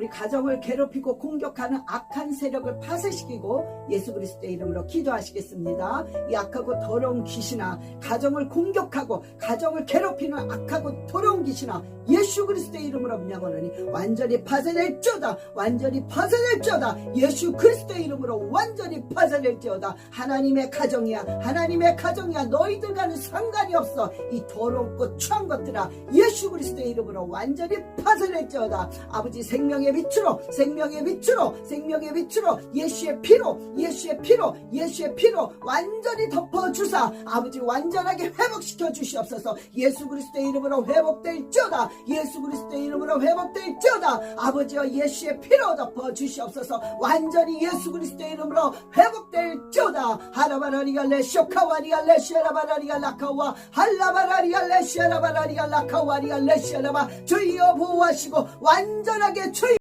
우리 가정을 괴롭히고 공격하는 악한 세력을 파쇄시키고 예수 그리스도의 이름으로 기도하시겠습니다. 이 악하고 더러운 귀신아, 가정을 공격하고 가정을 괴롭히는 악하고 더러운 귀신아, 예수 그리스도의 이름으로 명하노니 완전히 파쇄될지어다. 완전히 파쇄될지어다. 예수 그리스도의 이름으로 완전히 파쇄될지어다. 하나님의 가정이야. 하나님의 가정이야. 너희들과는 상관이 없어. 이 더럽고 추한 것들아. 예수 그리스도의 이름으로 완전히 파쇄될지어다. 아버지 생명의 빛으로 생명의 빛으로 생명의 빛으로 예수의 피로 예수의 피로 예수의 피로 완전히 덮어주사 아버지 완전하게 회복시켜 주시옵소서. 예수 그리스도의 이름으로 회복될지어다. 예수 그리스도의 이름으로 회복될지어다. 아버지와 예수의 피로 덮어 주시옵소서. 완전히 예수 그리스도의 이름으로 회복될지어다. 하라바라리가 레쇼카와리가 레시아라바라리가 라카와 할라바라리가 레시아라바라리가 라카와리가 레시아라바 주여 보호하시고 완전하게 주여